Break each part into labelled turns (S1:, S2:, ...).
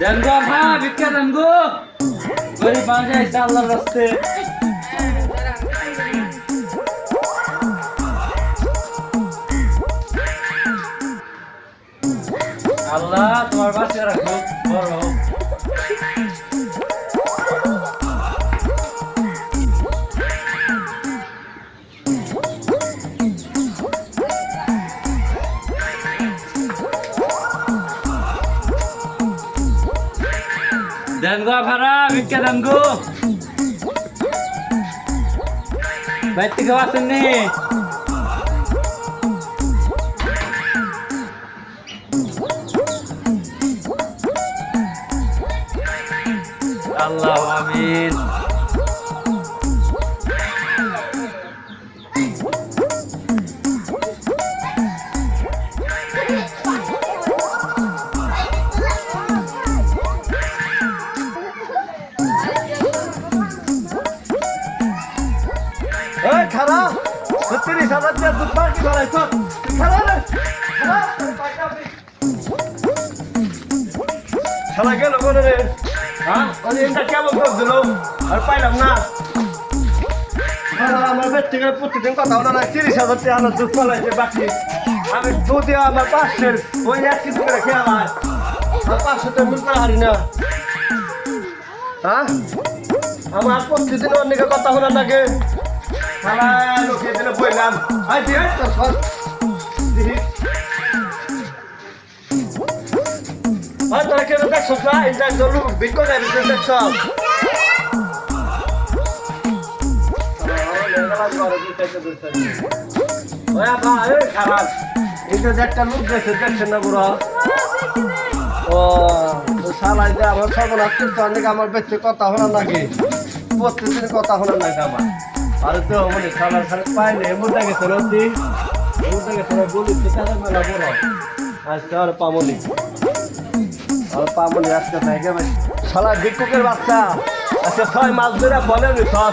S1: দেন গো হ্যাঁ ভিক্ষা দেন গো গরিব মানুষ আইসা আল্লাহর রাস্তে। আল্লাহ তোমার বাচ্চা ভাড়া ভিক্ষা দেন গো। বাইর থেকে আসেননি? আল্লাহ আমিন।
S2: থেকে প্রতিদিন কথা হলো না তিরিশ হাজার টাকা আমার দুধ পালাইছে বাকি। আমি দুধ আমার পাঁচশের ওই এক কিছু করে খেয়ে আমার পাঁচশো টাকা দুধ হারি না। হ্যাঁ? আমার প্রতিদিন অনেকে কথা হলো নাকি লোকে দিলে বললাম আই দিয়ে কেন দেখছ না? এই যে তোর লোক বিক্রি একটা লোক দেখছে যে আমার সর্বনাশ কিন্তু অনেক আমার বেঁচে কথা হলো নাকি প্রত্যেকদিন কথা হলো নাকি আমার আরে তো মানে সালার সালে পাই না এমন দেখে আজকে থাকে ভিক্ষুকের বাচ্চা। আজকে ছয় মাস ধরে বলে নি সব।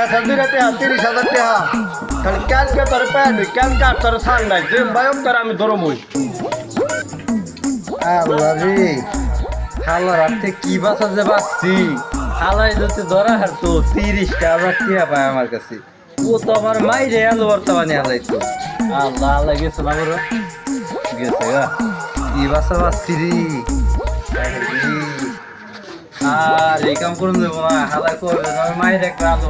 S2: হাজার দুই টাকা তিরিশ হাজার টাকা। তাহলে কার যে বায়ক তোর আমি ধরমই।
S3: আল্লাহ রে। কি বাসা যে বাঁচছি যদি ধরা হার তিরিশটা পায় আমার কাছে। ও তো আমার মাইরে আলো বর্তমানে হালাই তো আল্লাহ আল্লাহ গেছে বড় গেছে কি বাসা বাঁচছি রে। আরে এই কাম করুন দেবো না করবে মায়ের একটা আলো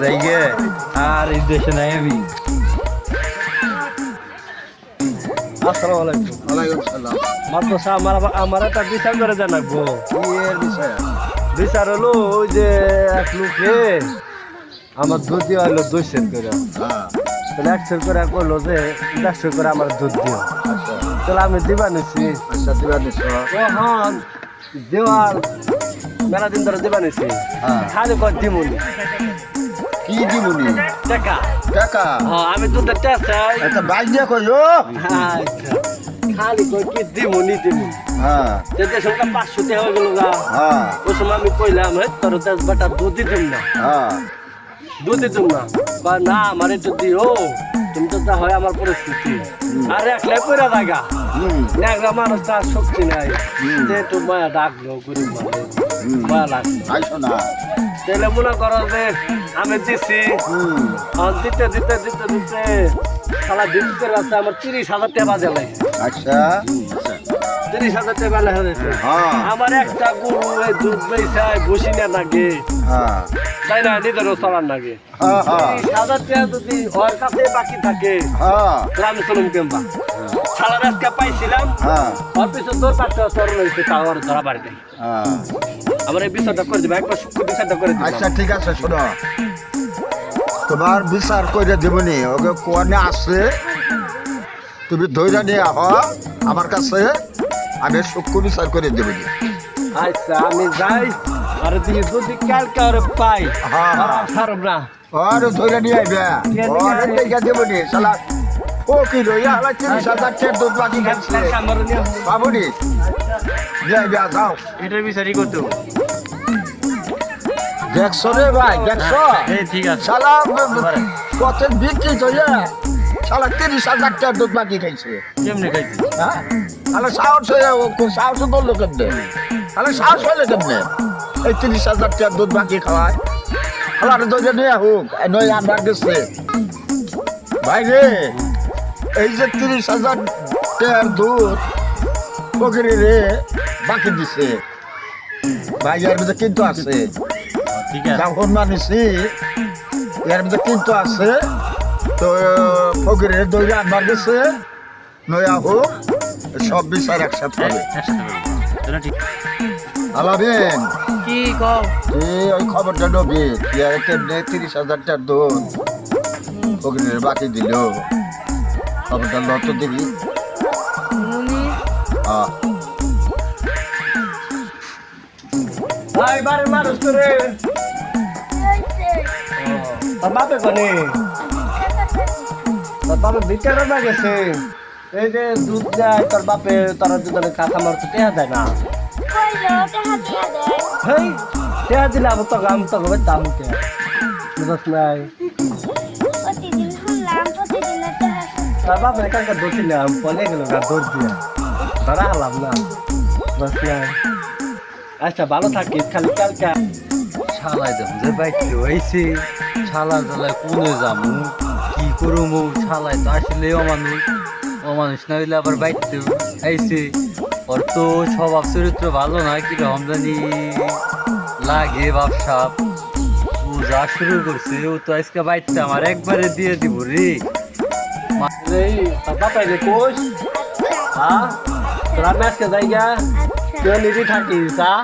S3: যাই আর এই দেশে নাই আমি।
S2: আসসালামু আলাইকুম।
S3: ওয়ালাইকুম সালাম।
S2: মাত্র আমার আমার একটা বিচার করে জানাব
S3: কি বিষয়
S2: বিচার? হলো ওই যে এক লোকে আমার দুধ দিয়ে হলো দুই সেট করে।
S3: হ্যাঁ।
S2: তাহলে এক সেট করে করল যে দেড়শো করে আমার দুধ দিও।
S3: আচ্ছা।
S2: তাহলে আমি দিবা নিছি।
S3: আচ্ছা দিবা
S2: তখন দেওয়ার মেলা দিন ধরে দিবা নিছি।
S3: হ্যাঁ।
S2: খালি কর দিমুনি।
S3: কি দিবনি
S2: টাকা।
S3: টাকা?
S2: হ্যাঁ আমি দুধের টেস্ট চাই।
S3: এটা বাইক দিয়ে কইলো
S2: আচ্ছা। খালি কই কি দিমুনি দিমুনি।
S3: হ্যাঁ।
S2: যেতে সঙ্গে পাঁচশো টাকা হয়ে গেল গা।
S3: হ্যাঁ।
S2: ওই সময় আমি কইলাম হে তোর দশ বাটা দুধ দিতাম না।
S3: হ্যাঁ।
S2: দুধ দিতাম না। বা না আমার একটু দিও। তুমি তো যা হয় আমার পরিস্থিতি। আর একলে পড়া জায়গা ন্যাংরা মানুষ তার শক্তি নাই।
S3: হুম।
S2: যে একটু মায়া ডাকলো গরিব মানুষ। মায়া লাগল
S3: আইসো না।
S2: তাহলে মনে করো যে আমি দিছি। দিতে দিতে দিতে দিতে সারা দিন আমার তিরিশ হাজার টাকা বাজে লাগে।
S3: আচ্ছা।
S2: তিরিশ হাজার টাকা বেলা হয়েছে
S3: হ্যাঁ।
S2: আমার একটা গরু এই দুধ বেচায় বসি না তাই না নিজেরও চলার নাগে।
S3: হ্যাঁ হ্যাঁ।
S2: তিরিশ হাজার টাকা যদি ওর কাছে বাকি থাকে
S3: হ্যাঁ।
S2: আমি চলুম কেমবা সারা রাস্তা পাইছিলাম ওর পিছনে তোর কাছে তোর রয়েছে তাও আর ধরা বাড়ি আমার এই বিচারটা করে দিবা একবার সূক্ষ্ম বিচারটা করে
S3: আচ্ছা ঠিক আছে শোনো। তোমার বিচার করে দেবনি ওকে কোয়ানে আসছে
S4: তুমি ধৈর্য নিয়ে আহ আমার কাছে আমি সূক্ষ্ম বিচার করে দেবো
S2: আচ্ছা আমি যাই। আর যদি কালকে আর পাই
S4: হ্যাঁ, হ্যাঁ।
S2: ছাড়ব না।
S4: আর ধৈর্য নিয়ে আইবে। আর দেখা দেবো নি শালা। ও কি তিরিশ হাজার টাকার দুধ বাকি খাচ্ছে।
S2: নিয়ে
S4: বাবুনি যাই যা যাও
S3: এটার বিচারই করতে হবে।
S4: দেখছ রে ভাই দেখছ?
S3: এই ঠিক আছে।
S4: শালা কত বিক্রি চলে শালা তিরিশ হাজার টাকার দুধ বাকি খাইছে।
S3: কেমনে খাইছি?
S4: হ্যাঁ? তাহলে সাহস হয়ে সাহস করল কেমনে? তাহলে সাহস হলে কেমনে? এই তিরিশ হাজার টাকার দুধ বাকি খাওয়ায়। খালার দোজে নিয়ে হোক নয় আনবার গেছে। ভাই রে এই যে তিরিশ হাজার টাকার দুধ পকেটে রে বাকি দিছে। ভাই এর মধ্যে কিন্তু আছে।
S3: ঠিক আছে।
S4: যখন মানিছি এর মধ্যে কিন্তু আছে। তো ফকিরের দৌড়ে আনবার গেছে। নয়া হোক সব বিষয় একসাথে আলাবেন
S5: কি
S4: ওই খবরটা নবি? কেমনে তিরিশ হাজার টাকার দোন? ফকিরের বাকি দিল। খবরটা লত দিবি
S2: ভাই বারে মানুষ করে বাপে কোনে? তোর বাপে ভিতরে না গেছে। এই যে দুধ দেয় তোর বাপে তোর দুধের কাঁচা মারতে টেহা দেয় না। হেই টেহা দিলে আবার তোকে আমি তোকে দাম নাই? তোর বাপের কালকে ধরছিলাম পলে গেল গা দৌড় দিয়ে। ধরা হলাম না। নাই? আচ্ছা ভালো থাকিস খালি কালকে
S3: শালাই দেব যে বাইতে হইছে শালা জ্বালায় কোনে যামু কি করমু শালাই তো আসলে অমানুষ অমানুষ না হইলে আবার বাইতে আইছে। ওর তো স্বভাব চরিত্র ভালো না কি রকম জানি। লাগে বাপসাপ ও যা শুরু করছে ও তো আজকে বাইতে আমার একবারে দিয়ে দিব রে।
S2: এই তোর বাপে যে কোষ? হ্যাঁ তোরা ম্যাচকে যাই গা তুই নিজে থাকিস হ্যাঁ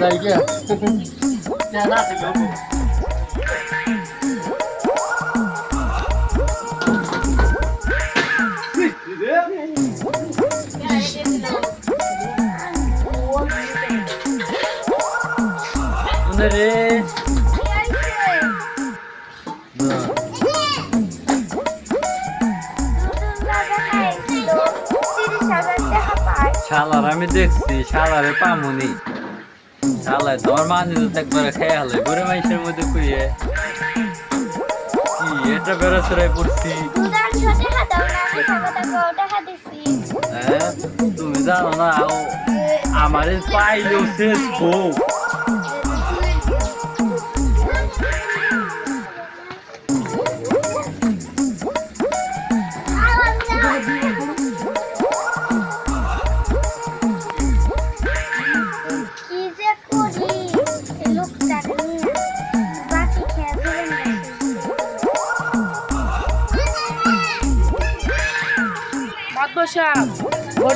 S2: যাই গা
S3: আমি দেখছি পামুনি। তোমার মানি তো খেয়ে হলে, গরে মাইসের মধ্যে কুইয়ে কি এটা বেড়া চড়াই পড়ছি। হ্যাঁ তুমি জানো না আমারে পাইলেও শেষ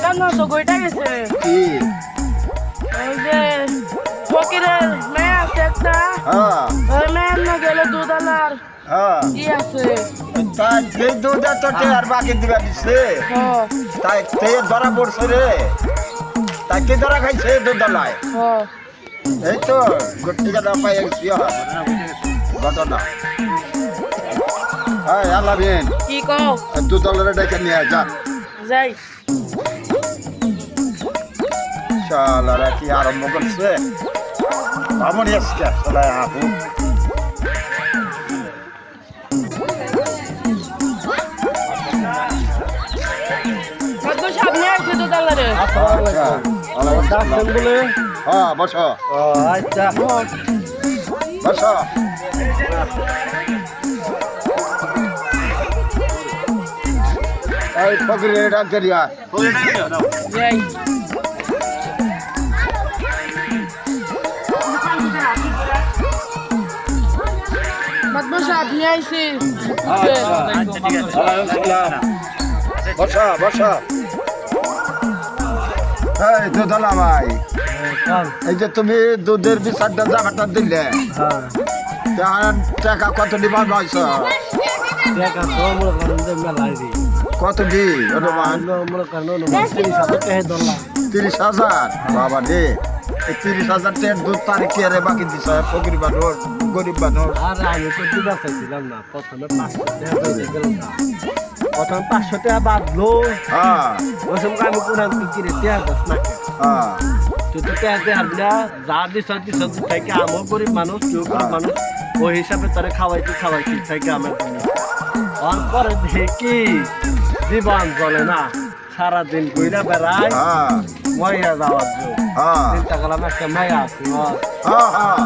S5: গোটা না তো গেছে। ওই যে ফকিরের মেয়ে আছে একটা।
S4: হ্যাঁ।
S5: ওই মেয়ের না গেলে দুধ আলার
S4: হ্যাঁ
S5: আছে?
S4: তাই যে দুধ এত আর বাকি দিবা দিছে তাই তে ধরা পড়ছে রে। তাই কে ধরা খাইছে দুধ দলায় এই তো পাই গেছি ঘটনা। হ্যাঁ
S5: কি কও?
S4: দুধ দলের ডেকে নিয়ে যা।
S5: যাই।
S4: শালারা কি আরম্ভ করছে? মামনি আজকে শালা আপু বসো
S2: আচ্ছা
S4: বসো। এই ফকিরের ডাক
S5: আপনি আইছি
S4: বসো বসো। এই দুধলা ভাই এই যে তুমি দুধের বিচারটা জামাটা দিলে
S2: হ্যাঁ
S4: টাকা কত
S2: মনে মেলাই দিই
S4: কত
S2: মনে অনুমান? তিরিশ হাজার।
S4: বাবা রে। এই তিরিশ হাজার টাকার দুধ তারে কি আরে বাকি দিছ ফকির মানুষ গরিব মানুষ
S2: আর আমি তো দিবা চাইছিলাম না প্রথমে পাঁচশো টাকা গেলাম। না। প্রথমে পাঁচশো টাকা বাঁধলো।
S4: হ্যাঁ।
S2: ওই সময় আমি কোরআন কিনে টাকা দশ না
S4: হ্যাঁ।
S2: তুই তো টাকা দিয়ে হারবিলা যা দিছ দিছ থেকে আমিও গরিব মানুষ তুই গরিব মানুষ ওই হিসাবে তারে খাওয়াইতে খাওয়াইতে থেকে আমার পরে দেখি জীবন চলে না। সারাদিন ঘুরে বেড়াই
S4: হ্যাঁ।
S2: মরিয়া যাওয়ার জন্য।
S4: হ্যাঁ।
S2: চিন্তা করলাম একটা মেয়ে আছে
S4: হ্যাঁ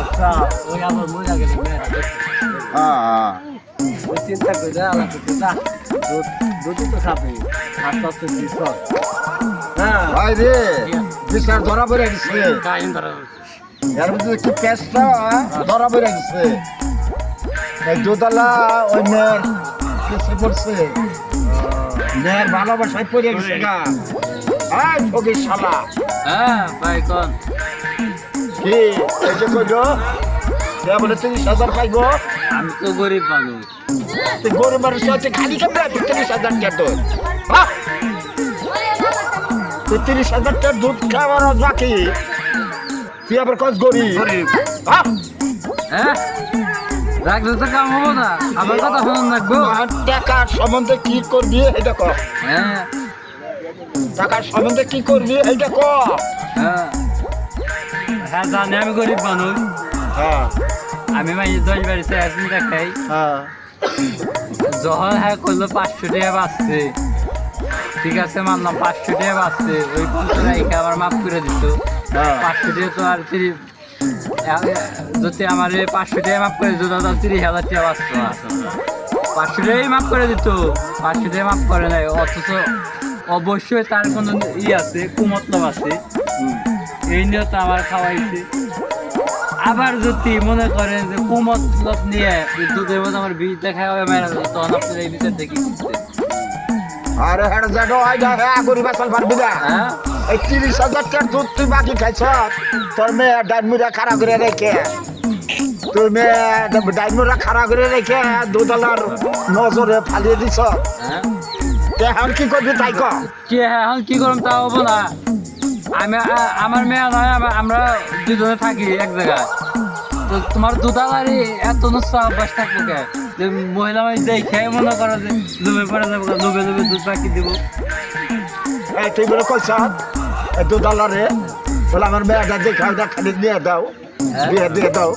S2: আচ্ছা ওই আমার মজা গেলে ওই চিন্তা করে আলাদা যা তো খাবে আর তত দিস
S4: ভাই রে বিচার ধরা পড়ে গেছে।
S2: ধরা
S4: এর মধ্যে কি পেঁচটা ধরা পড়ে গেছে। দোতলা ওই মেয়ের কেসে পড়ছে। মেয়ের ভালোবাসায় পড়ে গেছে গা। এই ফকির শালা।
S1: হ্যাঁ ভাই কোন?
S4: কি? যে কইলো সে বলে তিরিশ হাজার পাইব।
S1: আমি তো গরিব মানুষ।
S4: তুই গরু মানুষ হচ্ছে খালি কেমন তিরিশ হাজার টাকা তোর? তুই তিরিশ হাজার টাকার দুধ খাওয়ার বাকি তুই আবার কস গরিব। হ্যাঁ?
S1: হ্যাঁ? রাখলে তো কাম হব না। আমার কথা শুনুন রাখব
S4: টাকার সম্বন্ধে কি করবি এটা ক।
S1: হ্যাঁ।
S4: টাকার সম্বন্ধে কি করবি এটা ক।
S1: হ্যাঁ। হ্যাঁ জানি আমি গরিব মানুষ।
S4: হ্যাঁ।
S1: আমি মাই দশ বাড়িতে একদিন দেখাই।
S4: হ্যাঁ।
S1: যখন হ্যাঁ করল পাঁচশো টাকা বাঁচছে। ঠিক আছে মানলাম পাঁচশো টাকা বাঁচছে। ওই পঞ্চাশ আমার মাফ করে দিত।
S4: হ্যাঁ।
S1: পাঁচশো টাকা তো আর যদি আমার এই পাঁচশো টাকা মাফ করে দিত তাহলে তিরিশ হাজার টাকা বাঁচতো না পাঁচশো টাকাই মাফ করে দিত পাঁচশো টাকা মাফ করে নাই অথচ অবশ্যই তার কোনো ই আছে কুমতলব আছে। এই নিয়ে তো আমার খাওয়াইছে। আবার যদি মনে করেন যে কুমতলব নিয়ে যে দুধের মধ্যে আমার বীজ দেখা হবে মেরা তখন আপনার এই বিচার দেখি
S4: আরে হ্যাঁ জানো আইডা হ্যাঁ গরিব আসল পারবি না।
S1: হ্যাঁ?
S4: এই তিরিশ হাজার টাকার দুধ তুই বাকি খাইছ? তোর মেয়ে ডাইনমুরা খারাপ করে রেখে। তুই মেয়ে ডাইনমুরা খারাপ করে রেখে দুধলার নজরে ফালিয়ে দিছ।
S1: হ্যাঁ?
S4: এখন কি করবি তাই কি?
S1: হ্যাঁ এখন কি করলাম তা হব না। আমি আমার মেয়ে নয় আমা- আমরা দুজনে থাকি এক জায়গায়। তো তোমার দুধালারই এত নুসা অভ্যাস থাকব কে? যে মহিলা মানুষ দেখে মনে করো যে লোভে পড়ে যাব লোভে লোভে দুধ পাখি দিব।
S4: এই তুই বলে কইছ? এই দুধলারে বলে আমার মেয়েটা দেখা ওটা খালি নিয়ে দাও বিয়ে দিয়ে দাও।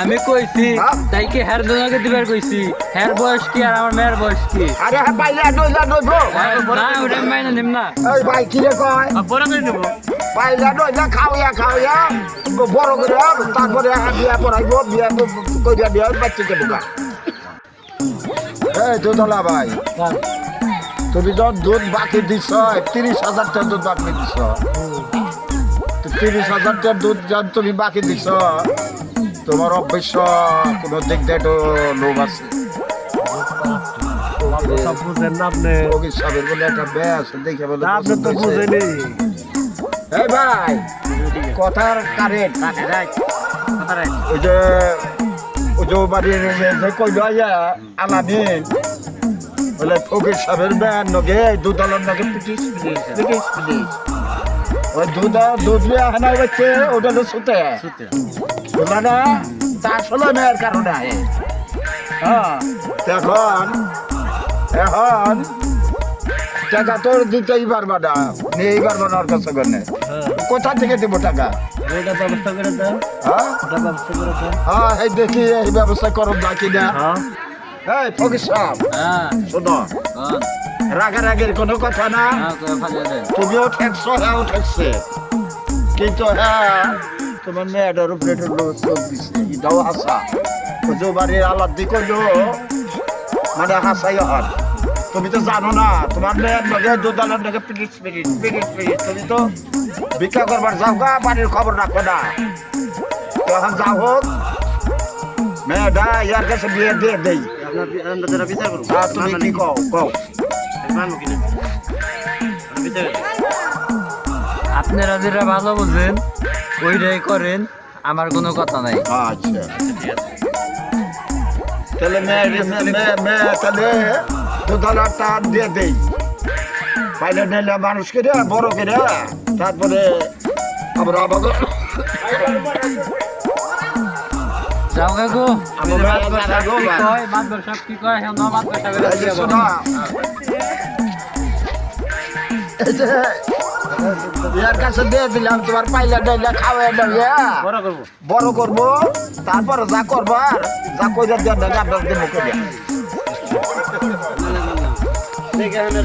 S1: আমি কইছি
S4: হ্যাঁ?
S1: তাই কি হ্যার দুজনকে দিবার কইছি? হ্যার বয়স কি আর আমার মেয়ের বয়স কি?
S4: আরে হ্যাঁ বাইলে নইলা নইব।
S1: হ্যাঁ, না ওটা আমি মাইনে নিম না।
S4: এই ভাই কি রে কয়?
S1: বড় করে দেবো
S4: বাইলে নইলা খাওয়া খাওয়া। বড় করে তারপরে বিয়া বিয়ে পড়াইব বিয়ে কইরা দিয়ে বাচ্চাকে ঢুকা এই দুধলা ভাই। তুমি যখন দুধ বাকি দিছ তিরিশ হাজার টাকা দুধ বাকি দিছ। তো তিরিশ হাজার দুধ যখন তুমি বাকি দিছ তোমার অবশ্য কোনো দিক দিয়ে একটু লোভ আছে। কথার কারেন্ট ওই যে ওই যে বাড়ির যে যে কইল আলামিন বলে ফকির সাহেবের ব্যান নগে দুধলের নগে পিটিস পিটিস পিটিস ওই দুধ দুধ লিয়ে হানা হচ্ছে ওটা তো সুতে। বুঝলা না তা আসলে মেয়ের কারণে। হ্যাঁ। তো এখন এখন টাকা তোর দিতেই পারবা না নিয়েই পারবা না ওর কাছে গনে কোথা থেকে দেবো টাকা?
S2: ব্যবস্থা করে দেন
S4: হ্যাঁ?
S2: ব্যবস্থা করে দেন
S4: হ্যাঁ দেখি এই ব্যবস্থা করো নাকি না
S2: হ্যাঁ।
S4: এই ফকির সাহেব।
S1: হ্যাঁ।
S4: শোনো
S1: কোন?
S4: রাগারাগির কোনো কথা না।
S1: হ্যাঁ
S4: তুমিও ঠেকছো হ্যাঁ ঠেকছে কিন্তু হ্যাঁ তোমার মেয়েটার উপরে চোখ এটাও হাসা ওজো বাড়ির আলাদ দিক মানে হাসাই হন তুমি তো জানো না তোমার মেয়ের লগে দুদালের লগে পিরিট পিরিট পিরিট পিরিট তুমি তো ভিক্ষা করবার যাও গা বাড়ির খবর রাখো না। তো এখন যাও হোক। মেয়েটা ইয়ার কাছে বিয়ে দিয়ে
S2: আপনার বিচার করুন
S4: তুমি কি কও? কও।
S2: মানবো কিনা বিচার
S1: আপনারা যেটা ভালো বুঝেন ওইটাই করেন আমার কোনো কথা নাই।
S4: আচ্ছা। তাহলে মেয়ে মেয়ে মেয়ে দিয়ে দেই। পাইলে নিলে মানুষকে রে বড় করে তারপরে আমরা
S1: যাও কাকু কি কয়? হ্যাঁ
S4: ইয়ার কাছে দিয়ে দিলাম তোমার পাইলে ডাইলে ডাইলে।
S2: বড় করব।
S4: বড় তারপর যা করবার যা কইরা দিয়ে দেবে আপনার দেবো
S2: ঠিক আছে?